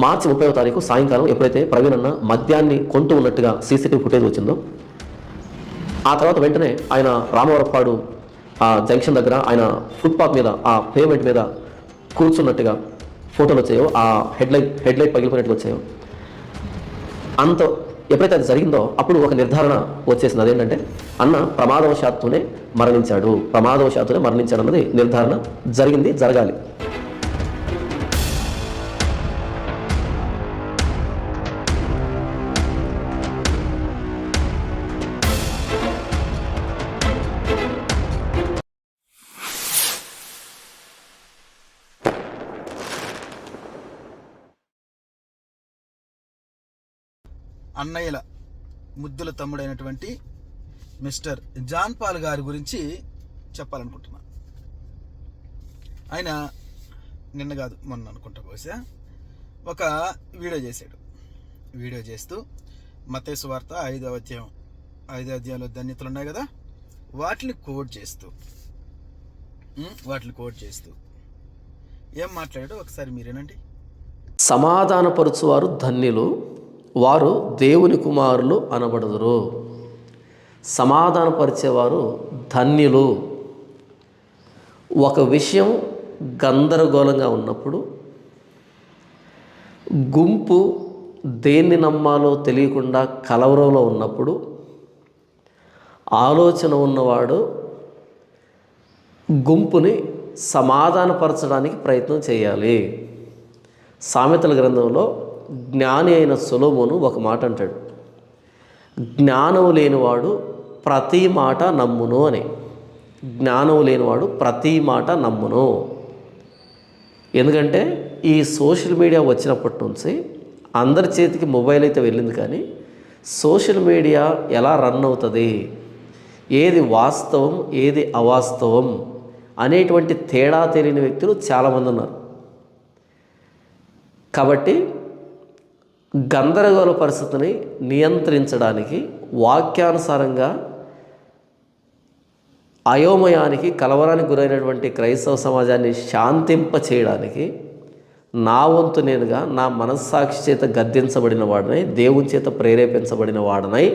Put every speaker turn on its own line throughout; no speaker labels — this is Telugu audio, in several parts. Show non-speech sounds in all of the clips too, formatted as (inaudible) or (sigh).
మార్చి ముప్పై తారీఖు సాయంకాలం ఎప్పుడైతే ప్రవీణ్ అన్న మద్యాన్ని కొంటూ ఉన్నట్టుగా సీసీటీవీ ఫుటేజ్ వచ్చిందో ఆ తర్వాత వెంటనే ఆయన రామవరపాడు ఆ జంక్షన్ దగ్గర ఆయన ఫుట్పాత్ మీద ఆ పేమెంట్ మీద కూర్చున్నట్టుగా ఫోటోలు వచ్చాయో ఆ హెడ్లైట్ హెడ్లైట్ పగిలిపోయినట్టుగా వచ్చాయో. అంత ఎప్పుడైతే అది జరిగిందో అప్పుడు ఒక నిర్ధారణ వచ్చేసింది. అదేంటంటే అన్న ప్రమాదవశాత్తునే మరణించాడు. ప్రమాదవశాత్తునే మరణించాడు అన్నది నిర్ధారణ జరిగింది జరగాలి.
అన్నయ్యల ముద్దుల తమ్ముడైనటువంటి మిస్టర్ జాన్ పాల్ గారి గురించి చెప్పాలనుకుంటున్నాను ఆయన నిన్న కాదు మొన్న అనుకుంటా బహుశా ఒక వీడియో చేశాడు. వీడియో చేస్తూ మతేసు వార్త ఐదో అధ్యాయం ఐదో అధ్యాయంలో ధన్యతలు ఉన్నాయి కదా? వాటిని కోడ్ చేస్తూ వాటిని కోడ్ చేస్తూ ఏం మాట్లాడాడో ఒకసారి మీరేనండి?
సమాధానపరచువారు ధన్యులు. వారు దేవుని కుమారులు అనబడుదురు. సమాధానపరిచేవారు ధన్యులు. ఒక విషయం గందరగోళంగా ఉన్నప్పుడు గుంపు దేన్ని నమ్మాలో తెలియకుండా కలవరంలో ఉన్నప్పుడు ఆలోచన ఉన్నవాడు గుంపుని సమాధానపరచడానికి ప్రయత్నం చేయాలి. సామెతల గ్రంథంలో జ్ఞాని అయిన సొలోమోను ఒక మాట అంటాడు. జ్ఞానం లేనివాడు ప్రతి మాట నమ్మును అని. జ్ఞానం లేనివాడు ప్రతి మాట నమ్మును. ఎందుకంటే ఈ సోషల్ మీడియా వచ్చినప్పటి నుంచి అందరి చేతికి మొబైల్ అయితే వెళ్ళింది కానీ సోషల్ మీడియా ఎలా రన్ అవుతుంది? ఏది వాస్తవం ఏది అవాస్తవం అనేటువంటి తేడా తెలియని వ్యక్తులు చాలామంది ఉన్నారు. కాబట్టి గందరగోళ పరిస్థితిని నియంత్రించడానికి వాక్యానుసారంగా అయోమయానికి కలవరానికి గురైనటువంటి క్రైస్తవ సమాజాన్ని శాంతింప చేయడానికి నా వంతు నేనుగా నా మనస్సాక్షి చేత గద్దించబడిన వాడనై దేవుని చేత ప్రేరేపించబడిన వాడనై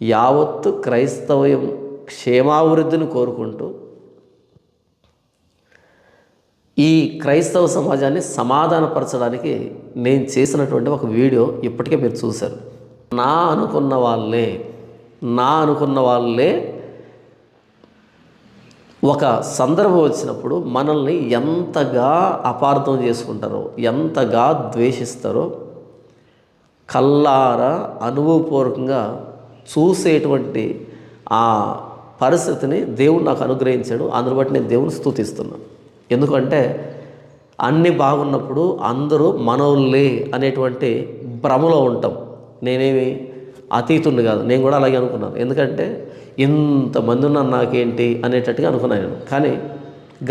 యావత్తు క్రైస్తవం క్షేమాభివృద్ధిని కోరుకుంటూ ఈ క్రైస్తవ సమాజాన్ని సమాధానపరచడానికి నేను చేసినటువంటి ఒక వీడియో ఇప్పటికే మీరు చూశారు. నా అనుకున్న వాళ్ళే నా అనుకున్న వాళ్ళే ఒక సందర్భం వచ్చినప్పుడు మనల్ని ఎంతగా అపార్థం చేసుకుంటారో ఎంతగా ద్వేషిస్తారో కల్లారా అనుభవపూర్వకంగా చూసేటువంటి ఆ పరిస్థితిని దేవుడు నాకు అనుగ్రహించాడు. అందును బట్టి నేను దేవుని స్థుతిస్తున్నాను. ఎందుకంటే అన్నీ బాగున్నప్పుడు అందరూ మనోళ్ళే అనేటువంటి భ్రమలో ఉంటాం. నేనేమి అతీతుడిని కాదు నేను కూడా అలాగే అనుకున్నాను. ఎందుకంటే ఇంతమంది ఉన్నాను నాకేంటి అనేటట్టుగా అనుకున్నాను నేను. కానీ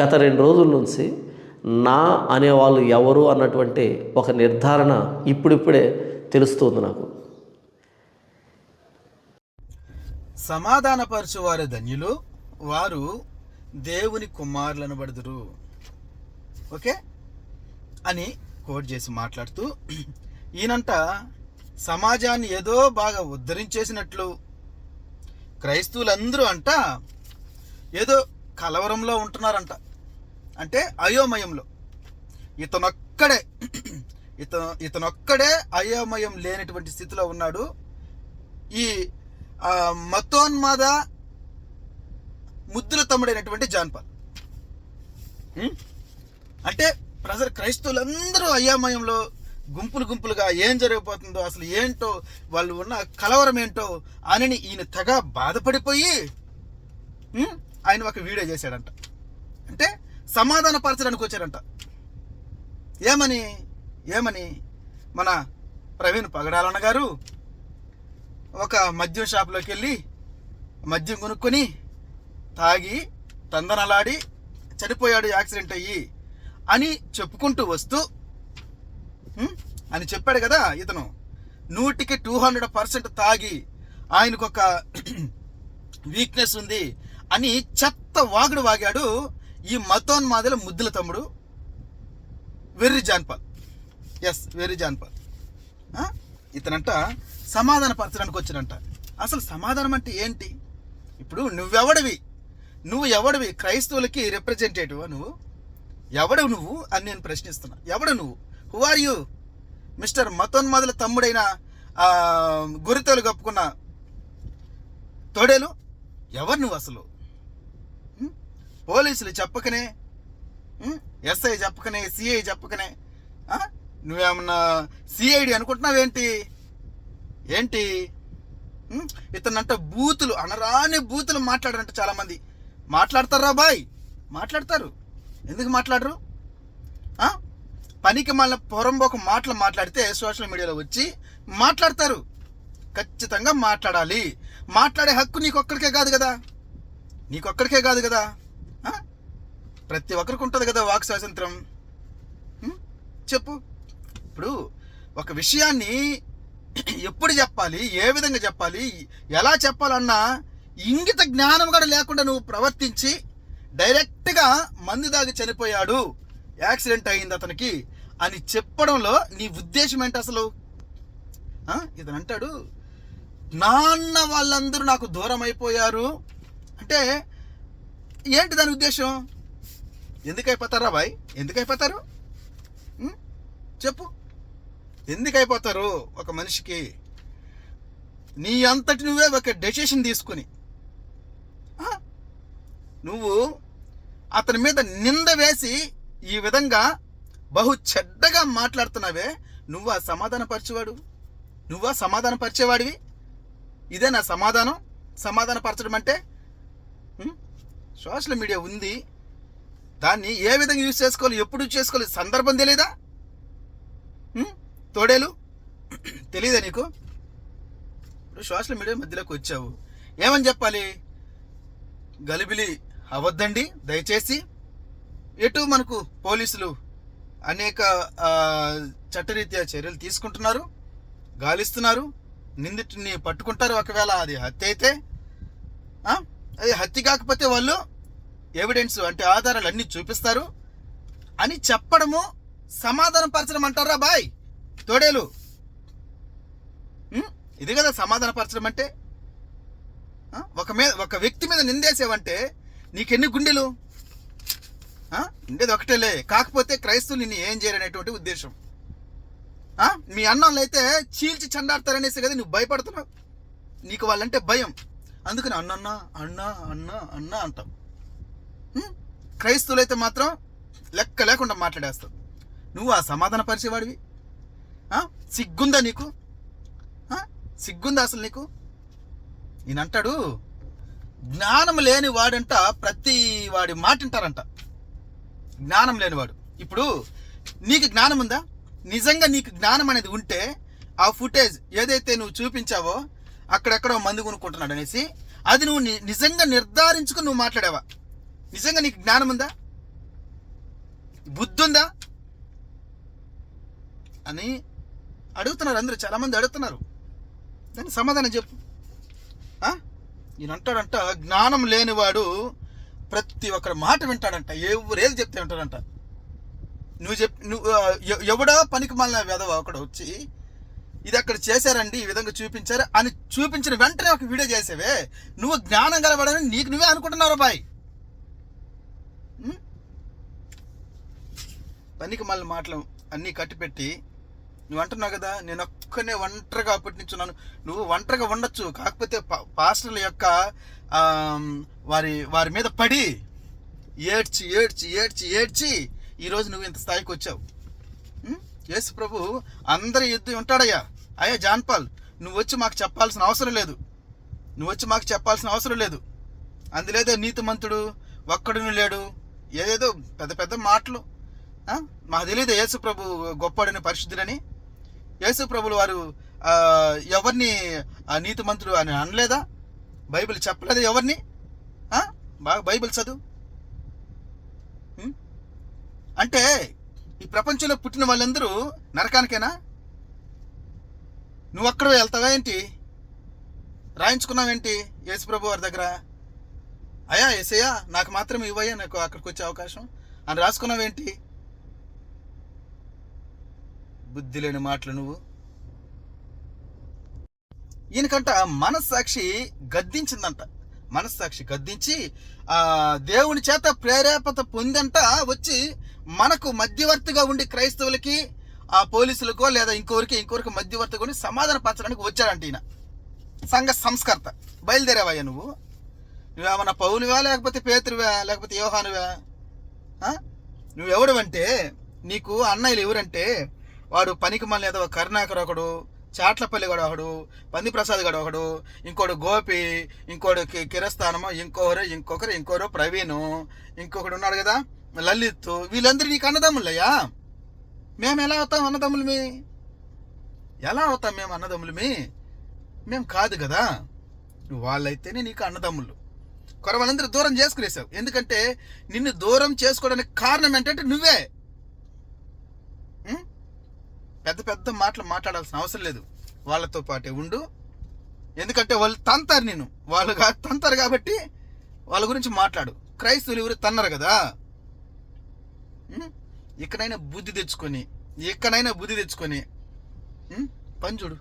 గత రెండు రోజుల నుంచి నా అనేవాళ్ళు ఎవరు అన్నటువంటి ఒక నిర్ధారణ ఇప్పుడిప్పుడే తెలుస్తుంది నాకు.
సమాధానపరచువారి ధన్యులు వారు దేవుని కుమారులను పడుదురు ఓకే? అని కోట్ చేసి మాట్లాడుతూ ఈయనంట సమాజాన్ని ఏదో బాగా ఉద్ధరించేసినట్లు క్రైస్తవులందరూ అంట ఏదో కలవరంలో ఉంటున్నారంట. అంటే అయోమయంలో. ఇతనొక్కడే ఇతను ఇతనొక్కడే అయోమయం లేనటువంటి స్థితిలో ఉన్నాడు. ఈ మతోన్మాద ముద్దుల తమ్ముడైనటువంటి జాన్పాల్ అంటే ప్రజలు క్రైస్తవులందరూ అయ్యామయంలో గుంపులు గుంపులుగా ఏం జరిగిపోతుందో అసలు ఏంటో వాళ్ళు ఉన్న కలవరం ఏంటో అని ఈయన తెగ బాధపడిపోయి ఆయన ఒక వీడియో చేశాడంట. అంటే సమాధాన పరచడానికి వచ్చాడంట. ఏమని ఏమని మన ప్రవీణ్ పగడాలన్న గారు ఒక మద్యం షాప్లోకి వెళ్ళి మద్యం కొనుక్కొని తాగి తందనలాడి చనిపోయాడు యాక్సిడెంట్ అయ్యి అని చెప్పుకుంటూ వస్తూ అని చెప్పాడు కదా ఇతను. నూటికి టూ హండ్రెడ్ పర్సెంట్ తాగి ఆయనకు ఒక (clears throat) వీక్నెస్ ఉంది అని చెత్త వాగుడు వాగాడు ఈ మతోన్మాదుల ముద్దుల తమ్ముడు వెర్రి జాన్పాల్ ఎస్ వెర్రి జాన్పాల్ ఇతనంట సమాధాన పరచడానికి వచ్చినంట. అసలు సమాధానం అంటే ఏంటి? ఇప్పుడు నువ్వెవడివి? నువ్వు ఎవడివి? క్రైస్తవులకి రిప్రజెంటేటివా నువ్వు? ఎవడు నువ్వు అని నేను ప్రశ్నిస్తున్నా. ఎవడు నువ్వు? హు ఆర్ యూ మిస్టర్ మతోన్మాదుల తమ్ముడైన గురితలు గురితోలు కప్పుకున్న తోడేలు? ఎవరు నువ్వు అసలు? పోలీసులు చెప్పకనే ఎస్ఐ చెప్పకనే సిఐ చెప్పకనే నువ్వేమన్నా సిఐడి అనుకుంటున్నావేంటి? ఏంటి? ఇతనంట బూతులు అనరాని బూతులు మాట్లాడారంట చాలామంది. మాట్లాడతారా బాయ్? మాట్లాడతారు. ఎందుకు మాట్లాడరు? పనికి మళ్ళీ పొరంబోక మాటలు మాట్లాడితే సోషల్ మీడియాలో వచ్చి మాట్లాడతారు. ఖచ్చితంగా మాట్లాడాలి. మాట్లాడే హక్కు నీకొక్కడికే కాదు కదా? నీకొక్కడికే కాదు కదా? ప్రతి ఒక్కరికి ఉంటుంది కదా వాక్ స్వాతంత్రం? చెప్పు. ఇప్పుడు ఒక విషయాన్ని ఎప్పుడు చెప్పాలి? ఏ విధంగా చెప్పాలి? ఎలా చెప్పాలన్నా ఇంగిత జ్ఞానం కూడా లేకుండా నువ్వు ప్రవర్తించి డైరెక్ట్గా మందు దాగి చనిపోయాడు. యాక్సిడెంట్ అయింది అతనికి అని చెప్పడంలో నీ ఉద్దేశం ఏంటి అసలు? ఇతను అంటాడు నాన్న వాళ్ళందరూ నాకు దూరం అయిపోయారు. అంటే ఏంటి దాని ఉద్దేశం? ఎందుకు అయిపోతారా బాయ్? ఎందుకు అయిపోతారు చెప్పు. ఎందుకు అయిపోతారు ఒక మనిషికి? నీ అంతటి నువ్వే ఒక డెసిషన్ తీసుకుని. నువ్వు అతని మీద నింద వేసి ఈ విధంగా బహు చెడ్డగా మాట్లాడుతున్నావే నువ్వా సమాధానపరిచేవాడు. నువ్వా సమాధాన పరిచేవాడివి ఇదే నా సమాధానం. సమాధానపరచడం అంటే సోషల్ మీడియా ఉంది. దాన్ని ఏ విధంగా యూజ్ చేసుకోవాలి ఎప్పుడు యూజ్ చేసుకోవాలి సందర్భం తెలీదా? తోడేలు? తెలియదా నీకు? ఇప్పుడు సోషల్ మీడియా మధ్యలోకి వచ్చావు. ఏమని చెప్పాలి? గలిబిలి అవద్దండి. దయచేసి ఎటు మనకు పోలీసులు అనేక చట్టరీత్యా చర్యలు తీసుకుంటున్నారు గాలిస్తున్నారు నిందితుడిని పట్టుకుంటారు ఒకవేళ అది హత్య అయితే. అది హత్య కాకపోతే వాళ్ళు ఎవిడెన్స్ అంటే ఆధారాలు అన్నీ చూపిస్తారు అని చెప్పడము సమాధానం పరచడం అంటారా బాయ్? తోడేలు. ఇది కదా సమాధాన పరచడం అంటే? ఒక మీద ఒక వ్యక్తి మీద నిందేసేవంటే నీకెన్ని గుండెలు? ఉండేది ఒకటేలే. కాకపోతే క్రైస్తవులు నిన్ను ఏం చేయాలనేటువంటి ఉద్దేశం. మీ అన్నోళ్ళు అయితే చీల్చి చండాడతారనేసి కదా నువ్వు భయపడుతున్నావు. నీకు వాళ్ళంటే భయం. అందుకని అన్నన్న అన్న అన్న అన్న అంటాం. క్రైస్తవులు అయితే మాత్రం లెక్క లేకుండా మాట్లాడేస్తావు నువ్వు ఆ సమాధాన పరిచేవాడివి. సిగ్గుందా నీకు? సిగ్గుందా అసలు నీకు? ఈయన అంటాడు జ్ఞానం లేని వాడంట ప్రతి వాడి మాట వింటారంట జ్ఞానం లేనివాడు. ఇప్పుడు నీకు జ్ఞానం ఉందా? నిజంగా నీకు జ్ఞానం అనేది ఉంటే ఆ ఫుటేజ్ ఏదైతే నువ్వు చూపించావో అక్కడెక్కడో మందు కొనుక్కుంటున్నాడు అనేసి అది నువ్వు నిజంగా నిర్ధారించుకుని నువ్వు మాట్లాడావా? నిజంగా నీకు జ్ఞానం ఉందా? బుద్ధి ఉందా? అని అడుగుతున్నారు అందరూ చాలామంది అడుగుతున్నారు. దానికి సమాధానం చెప్పు. ఈయన అంటాడంట జ్ఞానం లేనివాడు ప్రతి ఒక్కరి మాట వింటాడంట ఎవరేది చెప్తే వింటాడంట. నువ్వు చెప్ నువ్వు ఎవడా ఎవడో పనికి మళ్ళీ వెదవ ఒకడు వచ్చి ఇది అక్కడ చేశారండి ఈ విధంగా చూపించారు అని చూపించిన వెంటనే ఒక వీడియో చేసేవే. నువ్వు జ్ఞానం కలవడని నీకు నువ్వే అనుకుంటున్నావు బాయ్ పనికి మళ్ళీ మాటలు అన్నీ కట్టిపెట్టి నువ్వు అంటున్నావు కదా నేను ఒక్కనే ఒంటరిగా అప్పటి ఉన్నాను నువ్వు ఒంటరిగా ఉండొచ్చు కాకపోతే పాస్టర్ల యొక్క వారి వారి మీద పడి ఏడ్చి ఏడ్చి ఏడ్చి ఏడ్చి ఈరోజు నువ్వు ఇంత స్థాయికి వచ్చావు. యేసు ప్రభు అందరి యుద్ధం ఉంటాడయ్యా. అయ్యా జాన్పాల్ నువ్వు వచ్చి మాకు చెప్పాల్సిన అవసరం లేదు. నువ్వు వచ్చి మాకు చెప్పాల్సిన అవసరం లేదు. అందులేదో నీతిమంతుడు ఒక్కడును లేడు. ఏదేదో పెద్ద పెద్ద మాటలు. మాకు తెలియదు యేసు ప్రభు గొప్పడని పరిశుద్ధులని యేసు ప్రభులు వారు ఆ, ఎవరిని నీతి మంత్రులు అని అనలేదా? బైబిల్ చెప్పలేదు ఎవరిని? బాగా బైబిల్ చదువు. అంటే ఈ ప్రపంచంలో పుట్టిన వాళ్ళందరూ నరకానికేనా? నువ్వు అక్కడ వెళ్తావా ఏంటి? రాయించుకున్నావేంటి యేసుప్రభు వారి దగ్గర? అయ్యా ఏసయ్యా నాకు మాత్రం ఇవ్వయ్యా నాకు అక్కడికి వచ్చే అవకాశం. అని రాసుకున్నావేంటి? బుద్ధి లేని మాటలు నువ్వు. ఈయనకంట మనస్సాక్షి గద్దించిందంట. మనస్సాక్షి గద్దించి ఆ దేవుని చేత ప్రేరేపత పొందంట వచ్చి మనకు మధ్యవర్తిగా ఉండి క్రైస్తవులకి ఆ పోలీసులకో లేదా ఇంకోరికి ఇంకోరికి మధ్యవర్తిగా ఉండి సమాధాన పరచడానికి వచ్చాడంట ఈయన. సంఘ సంస్కర్త. బయలుదేరావయ్యా నువ్వు. నువ్వేమన్నా పౌలువా లేకపోతే పేతురువా లేకపోతే యోహానువా? ఆ? నువ్వెవడవంటే నీకు అన్నయ్యలు ఎవరంటే వాడు పనికి మళ్ళీ ఏదో కరుణాకర్ ఒకడు చాట్లపల్లి గడు ఒకడు పందిప్రసాద్ గడు ఒకడు ఇంకోడు గోపి ఇంకోడు కి- కిరస్థానము ఇంకొకరు ఇంకొకరు ఇంకోరు ప్రవీణ్ ఇంకొకడు ఉన్నాడు కదా లలిత్. వీళ్ళందరూ నీకు అన్నదమ్ములయ్యా మేము ఎలా అవుతాం అన్నదమ్ములమి? ఎలా అవుతాం మేము అన్నదమ్ములమి? మేము కాదు కదా. వాళ్ళైతేనే నీకు అన్నదమ్ములు కొర వాళ్ళందరూ దూరం చేసుకునేసావు. ఎందుకంటే నిన్ను దూరం చేసుకోవడానికి కారణం ఏంటంటే నువ్వే. పెద్ద పెద్ద మాటలు మాట్లాడాల్సిన అవసరం లేదు. వాళ్ళతో పాటే ఉండు. ఎందుకంటే వాళ్ళు తంతారు నేను వాళ్ళు తంతారు కాబట్టి వాళ్ళ గురించి మాట్లాడు. క్రైస్తవులు ఎవరు తన్నారు కదా? ఉం? ఇక్కడైనా బుద్ధి తెచ్చుకొని ఎక్కడైనా బుద్ధి తెచ్చుకొని పని చూడు.